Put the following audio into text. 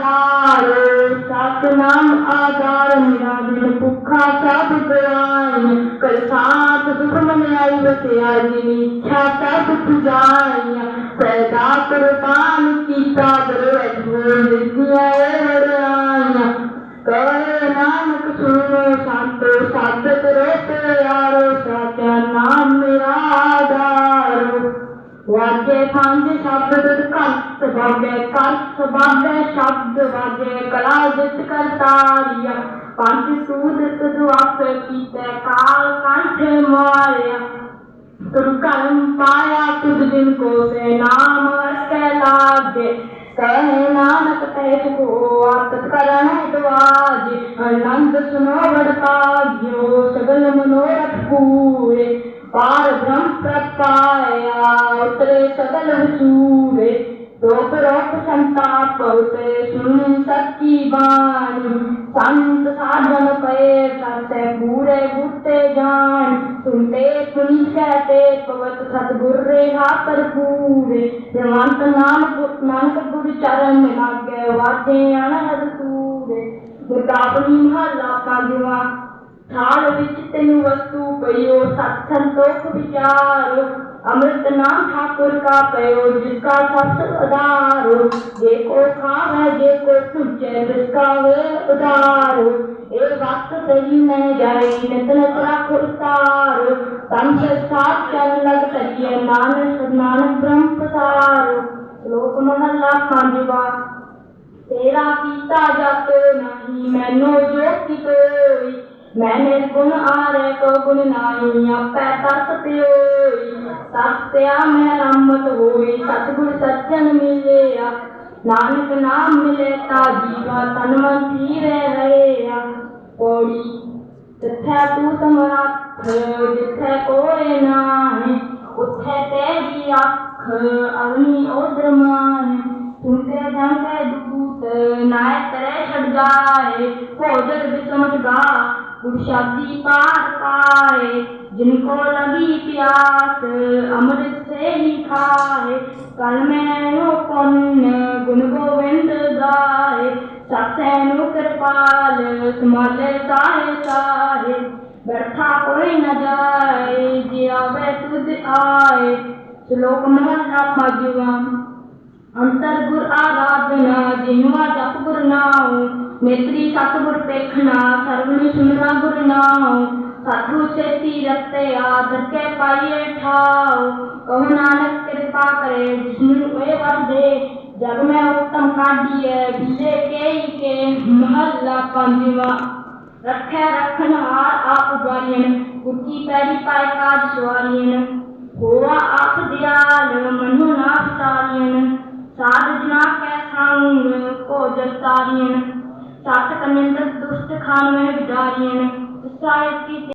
ਆਧਾਰ ਸਤਨਾਮ ਆਧਾਰ, ਮੇਰਾ ਦਿਲ ਭੁੱਖਾ ਸਭ ਗਵਾਈ ਕਰ ਸਾਥ ਸੁਖ ਮਨ ਆਈ ਵਸਿਆ ਜੀ ਇੱਛਾ ਸਭ ਪੁਜਾਈਆਂ। ਪੈਦਾ ਕੁਰਬਾਨ ਕੀਤਾ ਦਰਵਜ ਹੋਏ ਵਿਦਿਆ ਕਹੇ ਨਾਨਕ ਸੁਣੋ ਸੰਤ ਸਤ ਕਰੋ ਪਿਆਰੋ। वाजे पाँच शब्द कंस भव्य कंस भव्य शब्द भव्य कला जित करतारिया पाँच सूद सुदवास कीते काल कंठ मारिया। तुर्कलम पाया तुझ दिन को से नाम कहलाते कहे नानक तहत को तत्करण द्वाज आनंद सुनो बड़काव्य सूरे दोपरोप संताप बहुते सुन सत्य वाणी। संत साधन पे करते पूरे बूटे जान सुनते सुनी कहते पवत सतगुर रे हाथ पर। पूरे जवंत नाम नानक गुरु चरण में लागे वादे अनहद सूरे। गुरदावनी महला पांचवा थाल विच तेनु वस्तु पयो सत संतोख विचार। अमृत नाम ठाकुर का पयो जिसका सब उदारो। जे को खाव है जे को पूछे जिसका वे उदारो। ए वक्त सही में जाए नितन तरा रख तंत्र साथ चल लग सकिए नानक नानक ब्रह्म पसारो लोक महला पांचवा तेरा पीता जाते नहीं, मैंनो जो की कोई। मैंने गुण आ रहे को गुण नहीं, आप पैसा सत्यो सत्या में रमत होई सतगुर सत्यन मिले या नानक नाम मिले ता जीवा तन मन धीरे रहे कोड़ी जिथे तू समरथ जिथे कोरे नाहे उथे तेरी अख अग्नि ओद्र मान सुनते जानते दूत नाय तरह छट जाए। भोजन बिसमट गा गुरशादी पार पाए। जिनको लगी प्यास अमृत से ही खाए कल मैं पुण्य गुण गोविंद गाए सत्सैनु कृपाल सुमल साहे साहे बैठा कोई न जाए जिया वे तुझ आए श्लोक महला मजवा ਅੰਤਰ ਗੁਰ ਆਰਾਧਨਾ ਜਿਨਵਾ ਜਪ ਗੁਰ ਨਾਉ ਨੇਤਰੀ ਸਤਿਗੁਰ ਪੇਖਣਾ ਸਰਵਣੀ ਸੁਨਣਾ ਗੁਰ ਨਾਉ सतुशति रखते आदर के पाइए ठाव। कहु नानक, कृपा करे जिष्णु ए वंदे जग में उत्तम काटिए विजय के ही के महल्ला पंजवा रखे रखन हार आप उबारियन कुर्की पैरी पाए काज सवारियन। होवा आप दयाल, मनु नाप सारियन। साधना कै सांग को जतारियन सात कनिंदर दुष्ट खान में विदारियन। साहिब की